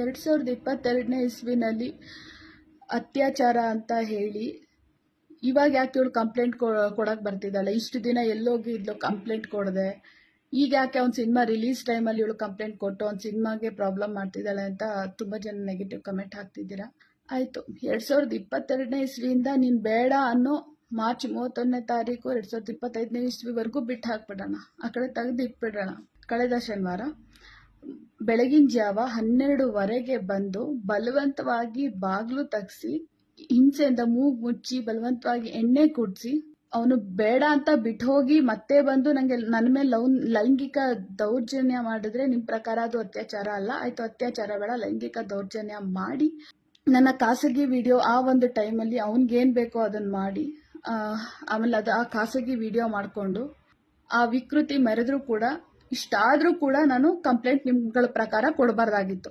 ಎರಡು ಸಾವಿರದ ಇಪ್ಪತ್ತೆರಡನೇ ಇಸ್ವಿನಲ್ಲಿ ಅತ್ಯಾಚಾರ ಅಂತ ಹೇಳಿ, ಇವಾಗ ಯಾಕೆ ಇವಳು ಕಂಪ್ಲೇಂಟ್ ಕೊಡಕ್ಕೆ ಬರ್ತಿದ್ದಾಳೆ? ಇಷ್ಟು ದಿನ ಎಲ್ಲೋಗಿದ್ಲು ಕಂಪ್ಲೇಂಟ್ ಕೊಡದೆ. ಈಗ ಯಾಕೆ ಅವ್ನು ಸಿನಿಮಾ ರಿಲೀಸ್ ಟೈಮಲ್ಲಿ ಇವಳು ಕಂಪ್ಲೇಂಟ್ ಕೊಟ್ಟು ಅವ್ನು ಸಿನಿಮಾಗೆ ಪ್ರಾಬ್ಲಮ್ ಮಾಡ್ತಿದ್ದಾಳೆ ಅಂತ ತುಂಬ ಜನ ನೆಗೆಟಿವ್ ಕಮೆಂಟ್ ಹಾಕ್ತಿದ್ದೀರಾ? ಆಯಿತು, ಎರಡು ಸಾವಿರದ ಇಪ್ಪತ್ತೆರಡನೇ ಇಸ್ವಿಯಿಂದ ನೀನು ಬೇಡ ಅನ್ನೋ ಮಾರ್ಚ್ ಮೂವತ್ತೊಂದನೇ ತಾರೀಕು ಎರಡು ಸಾವಿರದ ಇಪ್ಪತ್ತೈದನೇ ಇಸ್ವಿವರೆಗೂ ಬಿಟ್ಟು ಹಾಕ್ಬಿಡೋಣ. ಆ ಕಡೆ ತೆಗೆದು ಇಟ್ಬಿಡೋಣ ಕಳೆದ ಶನಿವಾರ. ಬೆಳಗಿನ ಜಾವ ಹನ್ನೆರಡುವರೆಗೆ ಬಂದು ಬಲವಂತವಾಗಿ ಬಾಗಿಲು ತಗ್ಸಿ, ಹಿಂಸೆಯಿಂದ ಮೂಗು ಮುಚ್ಚಿ, ಬಲವಂತವಾಗಿ ಎಣ್ಣೆ ಕುಡಿಸಿ, ಅವನು ಬೇಡ ಅಂತ ಬಿಟ್ಟು ಹೋಗಿ ಮತ್ತೆ ಬಂದು ನನಗೆ ನನ್ನ ಮೇಲೆ ಲವ್ ಲೈಂಗಿಕ ದೌರ್ಜನ್ಯ ಮಾಡಿದ್ರೆ ನಿಮ್ಮ ಪ್ರಕಾರ ಅದು ಅತ್ಯಾಚಾರ ಅಲ್ಲ. ಆಯಿತು, ಅತ್ಯಾಚಾರ ಬೇಡ, ಲೈಂಗಿಕ ದೌರ್ಜನ್ಯ ಮಾಡಿ. ನನ್ನ ಖಾಸಗಿ ವಿಡಿಯೋ ಆ ಒಂದು ಟೈಮಲ್ಲಿ ಅವ್ನಿಗೇನು ಬೇಕೋ ಅದನ್ನು ಮಾಡಿ. ಆಮೇಲೆ ಅದು ಆ ಖಾಸಗಿ ವಿಡಿಯೋ ಮಾಡಿಕೊಂಡು ಆ ವಿಕೃತಿ ಮೆರೆದ್ರೂ ಕೂಡ ಇಷ್ಟಾದರೂ ಕೂಡ ನಾನು ಕಂಪ್ಲೇಂಟ್ ನಿಮ್ಗಳ ಪ್ರಕಾರ ಕೊಡಬಾರ್ದಾಗಿತ್ತು.